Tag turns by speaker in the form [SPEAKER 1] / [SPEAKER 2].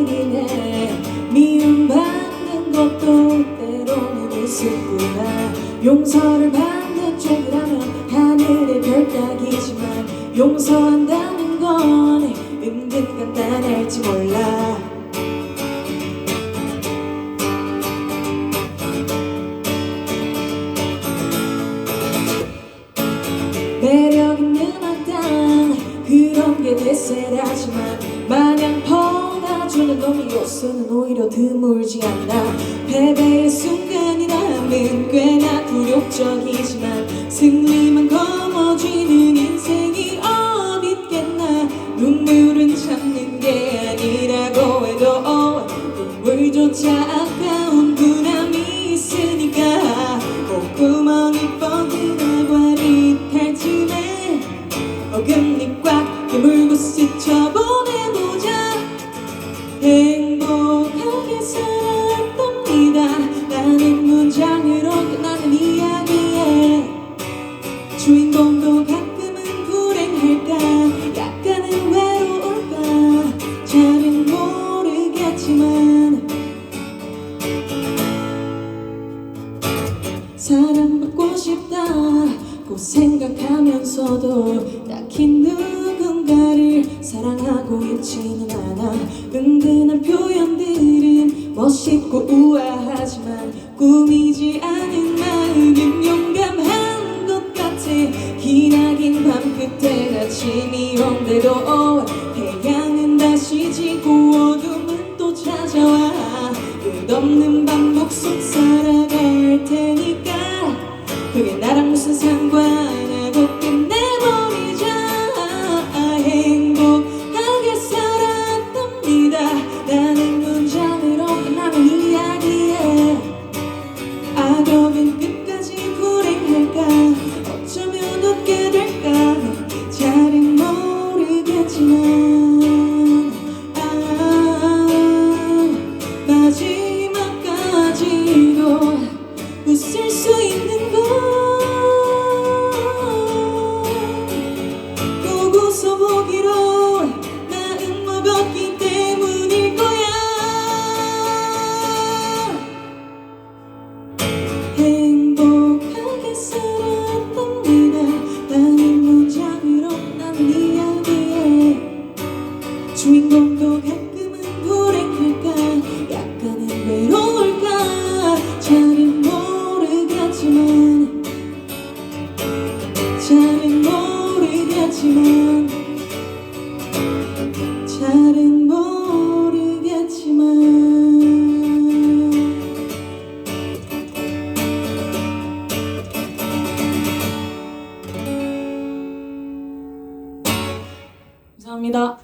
[SPEAKER 1] 해 미움받는 것도 때로는 우습구나. 용서를 받는 쪽이라면 하늘의 별 따기지만 용서한다는 건 은근 간단할지 몰라. 매력 있는 악당 그런 게 대세라지만 놈이 요새는 오히려 드물지 않나. 패배의 순간이라면 꽤나 굴욕적이지만 승리만 거머쥐는 인생이 어딨겠나. 눈물은 참는 게 아니라고 해도 눈물조차 아까운 분함이 있으니까. 콧구멍이 뻐근하고 아릿할 틈에 어금니 꽉 깨물고 스쳐보 살았답니다. 라는 문장으로 끝나는 이야기에 주인공도 가끔은 불행할까? 약간은 외로울까? 잘은 모르겠지만 사랑받고 싶다고 생각하면서도 딱히 누군가를 사랑하고 있지는 않아. 은근한 표현들은 멋있고 우아하지만 꾸미지 않은 마음은 용감한 것 같아. 기나긴 밤 끝에 아침이 온대도 태양은 다시 지고 어둠은 또 찾아와. 끝없는 반복 속 살아갈 테니 You. 모르겠지만 잘은 모르겠지만 감사합니다.